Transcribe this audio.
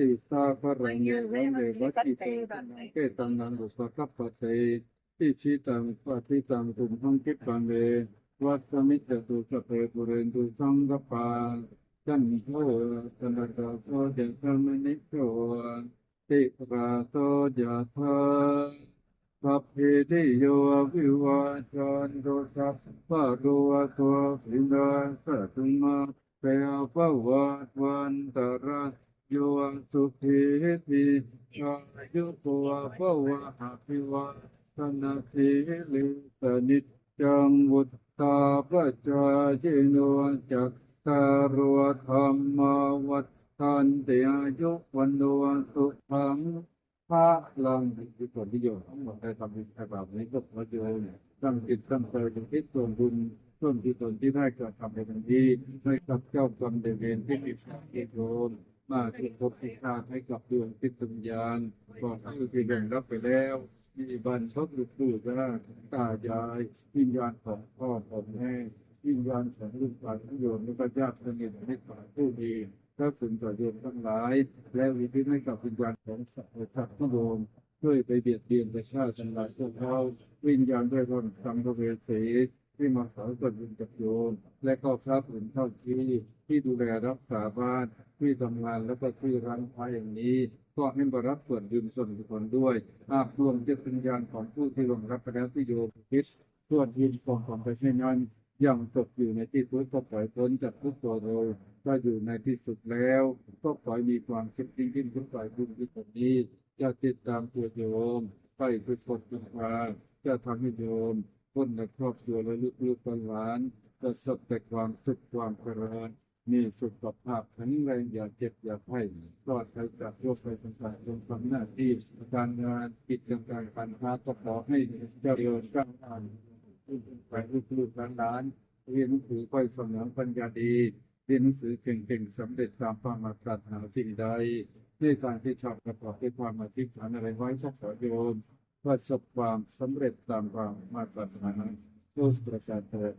ติสาคารังเยวันเดวัตติตังเกตังนังอุปกัปปะเตอิชิตังปฏิตังตุมหังคิปังเววัสมิจตุสพเพปุเรนตุสังกปาจันโทสนตโสเจตมนิโสติราโสยะธาสัพพิติโยวิวัจจันตุสัพพะโลโตวินาศตุมา เปปะวัตวันตระโยสุขีติอายุโกภวะหะภิวะสนาสิลิสนิจังวุตตาปะจายโนจักตารวธรรมวัฏสันติอายุวันโนสุขังพระลังคือส่วนที่โยมทั้งหมดได้ทำบุญใครบนี้ก็ขอโยตั้งจิตตั้งใจเป็นทิศส่วนบุญ ส่วนที่ตนที่ได้เกระทำในทันทีให้กับเจ้ากรรมเดเวรที่มีความเกโยมมาทุกภพทุกชาติให้กับดวงจิตวิญญาณกให้ที่จะแบ่งรับไปแล้วมีบันทบลูกลูกนะตายายวิญญาณของพ่อของแม่วิญญาณของลูกหลานของโยมและก็ญาติสนิทมิตรสหาผู้ดีถ้าสึงต่อโยมทั้งหลาย และวิธีให้กับวิญญาณของสัตว์ทั้งโยมช่วยไปเบียดเบียนประชาชนหลายพวกเขาวิญญาณด้วยความสังเวสี ที่มาขอส่วนบุญกับโยมและก็พระอื่นเท่าที่ที่ดูแลรักษาบ้านที่ทำงานและก็ที่ร้านค้าอย่างนี้ ก็ให้มารับส่วนบุญส่วนกุศลด้วยหากรวมจิตวิญญาณของผู้ที่ลงรับไปแล้วที่โยมคิดส่วนยินของของไปเช่นนั้นยังตกอยู่ในที่ทุกข์ก็ปล่อยพ้นจากทุกตัวเราก็อยู่ในที่สุดแล้ว ก็ขอให้มีความสุขยิ่งยิ่งขึ้นไปบุญที่ตรงนี้จะติดตามตัวโยมไปทุกคนทุกทางจะทำให้โยม คนในครอบครัวและลูกหลานประสบแต่ความสุขความเจริญมีสุขภาพแข็งแรงอย่าเจ็บอย่าไข้ปลอดภัยจากโรคภัยต่างๆจงทำหน้าที่การงานกิจการการค้าก็ขอให้เจริญก้าวหน้าไปลูกๆหลานเรียนหนังสือค่อยสมองปัญญาดี เรียนหนังสือเก่งๆสำเร็จตามความมาตรฐานสิ่งใดด้วยการที่ชอบประกอบด้วยความอธิษฐานอะไรไว้สักขอโยม ประสบความสำเร็จตามความมาตรฐานทุกประการเถิด